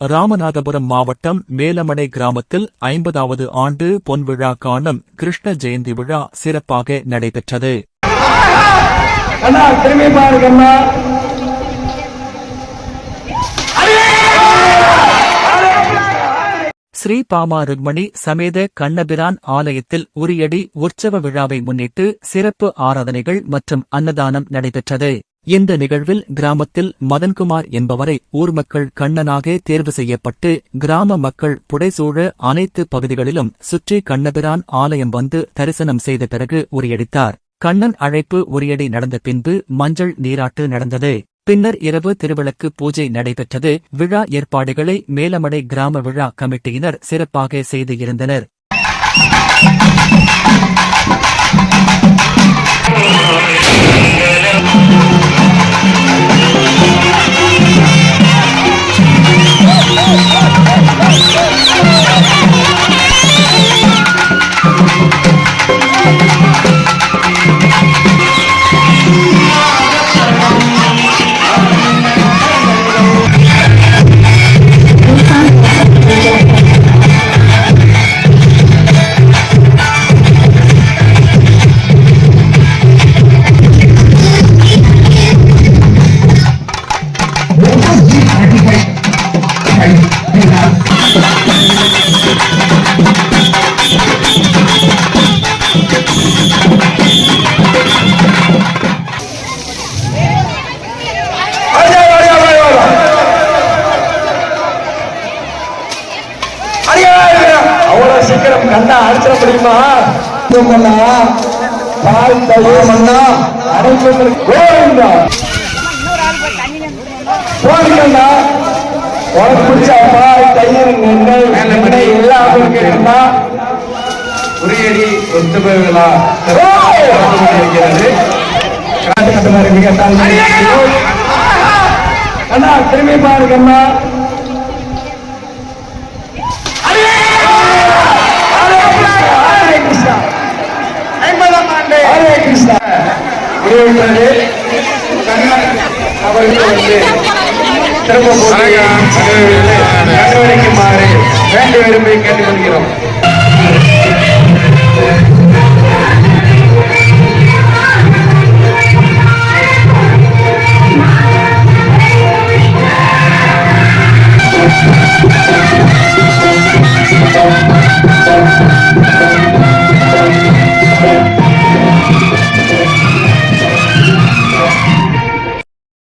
ராமநாதபுரம் மாவட்டம் மேலமடை கிராமத்தில் ஐம்பதாவது ஆண்டு பொன்விழா காணும் கிருஷ்ண ஜெயந்தி விழா சிறப்பாக நடைபெற்றது. ஸ்ரீ பாமா ருக்மணி சமேத கண்ணபிரான் ஆலயத்தில் உரியடி உற்சவ விழாவை முன்னிட்டு சிறப்பு ஆராதனைகள் மற்றும் அன்னதானம் நடைபெற்றது. இந்த நிகழ்வில் கிராமத்தில் மதன்குமார் என்பவரை ஊர் மக்கள் கண்ணனாக தேர்வு செய்யப்பட்டு கிராம மக்கள் புடைசூழ அனைத்து பகுதிகளிலும் சுற்றி கண்ணபிரான் ஆலயம் வந்து தரிசனம் செய்த பிறகு உரியடித்தார். கண்ணன் அழைப்பு உரியடி நடந்த பின்பு மஞ்சள் நீராட்டு நடந்தது. பின்னர் இரவு திருவிளக்கு பூஜை நடைபெற்றது. விழா ஏற்பாடுகளை மேலமடை கிராம விழா கமிட்டியினர் சிறப்பாக செய்து இருந்தனர். சீக்கிரம் கண்ணா அடிச்சிட முடியுமா? மண்ணா பால் தயிர் மண்ணா அனைத்து கோவிந்தா போடுங்கண்ணா உனக்கு பிடிச்ச பால் தயிர் எண்ணெய் எல்லாம் இருக்குண்ணா உரியடி ஒத்துமை விழா இருக்கிறது. காட்டு கட்டுமாறு மிக தாழ்மை அண்ணா திரும்பி பாருங்கண்ணா ஹரே கிருஷ்ணா ஐம்பதாம் ஆண்டு ஹரே கிருஷ்ணா முடிவுற்றது கண்ணன் அவர்கள் வந்து திரும்ப நடவடிக்குமாறு வேண்டி விரும்பி கேட்டுக்கொள்கிறோம்.